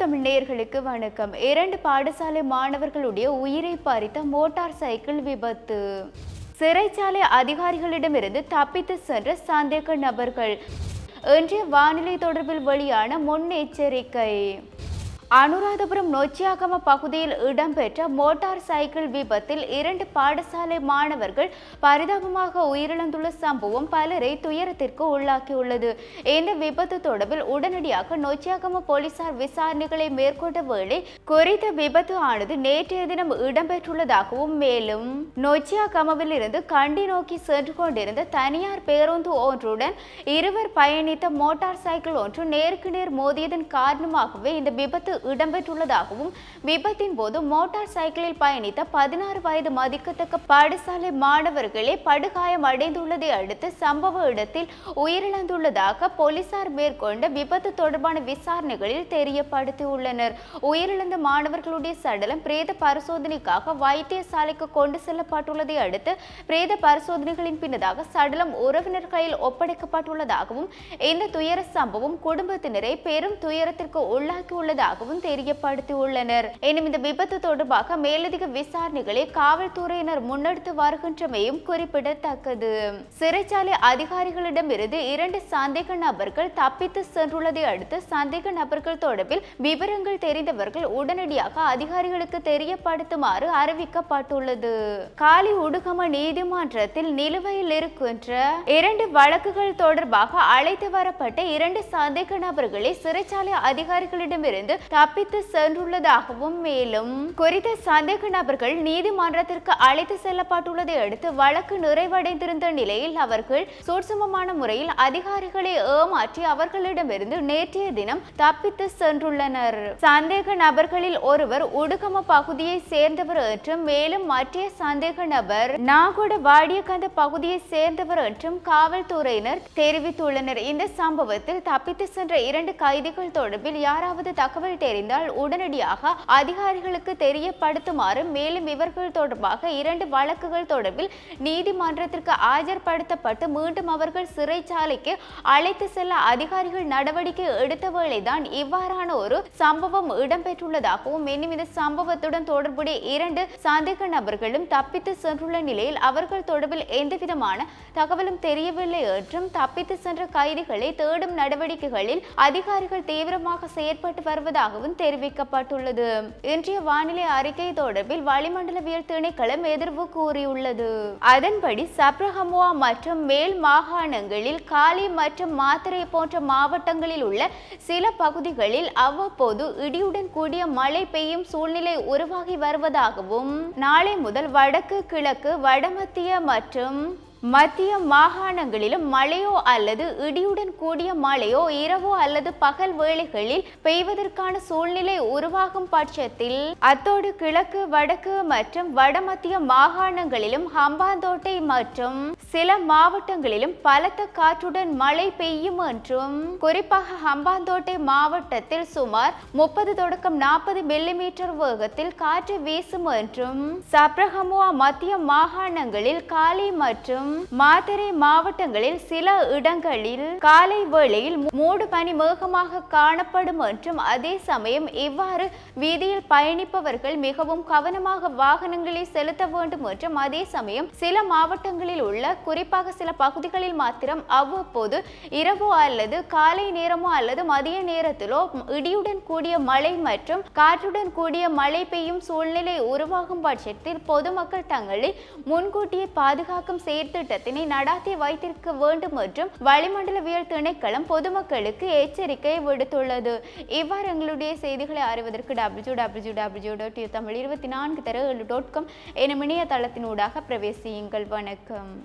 தமிழ் நேயர்களுக்கு வணக்கம். இரண்டு பாடசாலை மாணவர்களுடைய உயிரை பறித்த மோட்டார் சைக்கிள் விபத்து. சிறைச்சாலை அதிகாரிகளிடமிருந்து தப்பித்து சென்ற சந்தேக நபர்கள். இன்றைய வானிலை தொடர்பில் வெளியான முன்னெச்சரிக்கை. அனுராதபுரம் நொச்சியாகம பகுதியில் இடம்பெற்ற மோட்டார் சைக்கிள் விபத்தில் இரண்டு பாடசாலை மாணவர்கள் பரிதாபமாக உயிரிழந்துள்ள சம்பவம் பலரை துயரத்திற்கு உள்ளாக்கியுள்ளது. இந்த விபத்து தொடர்பில் உடனடியாக நொச்சியாகம போலீசார் விசாரணைகளை மேற்கொண்ட வேளை குறித்த விபத்து ஆனது நேற்றைய தினம் இடம்பெற்றுள்ளதாகவும் மேலும் நொச்சியாகமவில் இருந்து கண்டி நோக்கி சென்று கொண்டிருந்த தனியார் பேருந்து ஒன்றுடன் இருவர் பயணித்த மோட்டார் சைக்கிள் ஒன்று நேருக்கு நேர் மோதியதன் காரணமாகவே இந்த விபத்து இடம்பெற்றுள்ளதாகவும் விபத்தின் போது மோட்டார் சைக்கிளில் பயணித்த பதினாறு வயது மதிக்கத்தக்க பாடசாலை மாணவர்களே படுகாயம் அடைந்துள்ளதை அடுத்து சம்பவ இடத்தில் உயிரிழந்துள்ளதாக போலீசார் மேற்கொண்ட விபத்து தொடர்பான விசாரணைகளில் தெரியப்படுத்தியுள்ளனர். உயிரிழந்த மாணவர்களுடைய சடலம் பிரேத பரிசோதனைக்காக வைத்தியசாலைக்கு கொண்டு செல்லப்பட்டுள்ளதை அடுத்து பிரேத பரிசோதனைகளின் பின்னதாக சடலம் உறவினர் கையில் ஒப்படைக்கப்பட்டுள்ளதாகவும் இந்த துயர சம்பவம் குடும்பத்தினரை பெரும் துயரத்திற்கு உள்ளாக்கியுள்ளதாகவும் தெரியப்படுத்தியுள்ளனர் எனினும் இந்த விபத்து தொடர்பாக மேலதிக விசாரணைகளை காவல்துறையினர் முன்னெடுத்து வருகின்றமையும் குறிப்பிடத்தக்கது. சிறைச்சாலை அதிகாரிகளிடமிருந்து இரண்டு சந்தேக நபர்கள் தப்பித்து சென்றுள்ளதை அடுத்து சந்தேக நபர்கள் தொடர்பில் விவரங்கள் தெரிந்தவர்கள் உடனடியாக அதிகாரிகளுக்கு தெரியப்படுத்துமாறு அறிவிக்கப்பட்டுள்ளது. காலி உடுகம நீதிமன்றத்தில் நிலுவையில் இருக்கின்ற இரண்டு வழக்குகள் தொடர்பாக அழைத்து வரப்பட்ட இரண்டு சந்தேக நபர்களை சிறைச்சாலை அதிகாரிகளிடமிருந்து தப்பித்து சென்றுள்ளதாகவும் மேலும் குறித்த சந்தேக நபர்கள் நீதிமன்றத்திற்கு அழைத்து செல்லப்பட்டுள்ளதை அடுத்து வழக்கு நிறைவடைந்திருந்த நிலையில் அவர்கள் சூட்சமமான முறையில் அதிகாரிகளை ஏமாற்றி அவர்களிடமிருந்து நேற்றைய தினம் தப்பித்து சென்றுள்ளனர். சந்தேக நபர்களில் ஒருவர் உடுகம பகுதியை சேர்ந்தவர் என்றும் மேலும் மற்ற சந்தேக நபர் நாகோட வாடியகந்த பகுதியை சேர்ந்தவர் என்றும் காவல்துறையினர் தெரிவித்துள்ளனர். இந்த சம்பவத்தில் தப்பித்து சென்ற இரண்டு கைதிகள் தொடர்பில் யாராவது தகவல் தெரிந்தால் உடனடியாக அதிகாரிகளுக்கு தெரியப்படுத்துமாறு மேலும் இவர்கள் தொடர்பாக இரண்டு வழக்குகள் தொடர்பில் நீதிமன்றத்திற்கு ஆஜர்படுத்தப்பட்டு மீண்டும் அவர்கள் சிறைச்சாலைக்கு அழைத்து செல்ல அதிகாரிகள் நடவடிக்கை எடுத்த வேளைதான் இவ்வாறான ஒரு சம்பவம் இடம்பெற்றுள்ளதாகவும் மேலும் இந்த சம்பவத்துடன் தொடர்புடைய இரண்டு சந்தேக நபர்களும் தப்பித்து சென்றுள்ள நிலையில் அவர்கள் தொடர்பில் எந்தவிதமான தகவலும் தெரியவில்லை என்றும் தப்பித்து சென்ற கைதிகளை தேடும் நடவடிக்கைகளில் அதிகாரிகள் தீவிரமாக செயற்பட்டு வருவதாக வருவதாகவும் தெரிவிக்கப்பட்டுள்ளது. இன்றைய வானிலை அறிக்கை தொடர்பில் வளிமண்டலவியல் திணைக்களம் எதிர்வு கூறியுள்ளது. அதன்படி சப்ரஹமுவா மற்றும் மேல் மாகாணங்களில் காலி மற்றும் மாத்திரை போன்ற மாவட்டங்களில் உள்ள சில பகுதிகளில் அவ்வப்போது இடியுடன் கூடிய மழை பெய்யும் சூழ்நிலை உருவாகி வருவதாகவும் நாளை முதல் வடக்கு கிழக்கு வடமத்திய மற்றும் மத்திய மாகாணங்களிலும் மழையோ அல்லது இடியுடன் கூடிய மழையோ இரவோ அல்லது பகல் வேளைகளில் பெய்வதற்கான சூழ்நிலை உருவாகும் பட்சத்தில் அத்தோடு கிழக்கு வடக்கு மற்றும் வடமத்திய மாகாணங்களிலும் ஹம்பாந்தோட்டை மற்றும் சில மாவட்டங்களிலும் பலத்த காற்றுடன் மழை பெய்யும் என்றும் குறிப்பாக ஹம்பாந்தோட்டை மாவட்டத்தில் சுமார் முப்பது தொடக்கம் நாற்பது மில்லிமீட்டர் வேகத்தில் காற்று வீசும் என்றும் சப்ரஹமுவா மத்திய மாகாணங்களில் காலி மற்றும் மாத்தறை மாவட்டங்களில் சில இடங்களில் காலை வேளையில் மூடு பனி மேகமாக காணப்படும் என்றும் அதே சமயம் இவ்வாறு வீதியில் பயணிப்பவர்கள் மிகவும் கவனமாக வாகனங்களை செலுத்த வேண்டும் என்றும் அதே சமயம் சில மாவட்டங்களில் உள்ள குறிப்பாக சில பகுதிகளில் மாத்திரம் அவ்வப்போது இரவோ அல்லது காலை நேரமோ அல்லது மதிய நேரத்திலோ இடியுடன் கூடிய மழை மற்றும் காற்றுடன் கூடிய மழை பெய்யும் சூழ்நிலை உருவாகும் பட்சத்தில் பொதுமக்கள் தங்களை முன்கூட்டியே பாதுகாக்கும் திட்டத்தினை நடாத்தி வைத்திருக்க வேண்டும் என்றும் வளிமண்டலவியல் திணைக்களம் பொதுமக்களுக்கு எச்சரிக்கை விடுத்துள்ளது. இவ்வாறு எங்களுடைய செய்திகளை அறிவதற்கு W W W dot Tamil இருபத்தி நான்கு தர டாட் காம் எனும் இணையதளத்தினூடாக பிரவேசியுங்கள். வணக்கம்.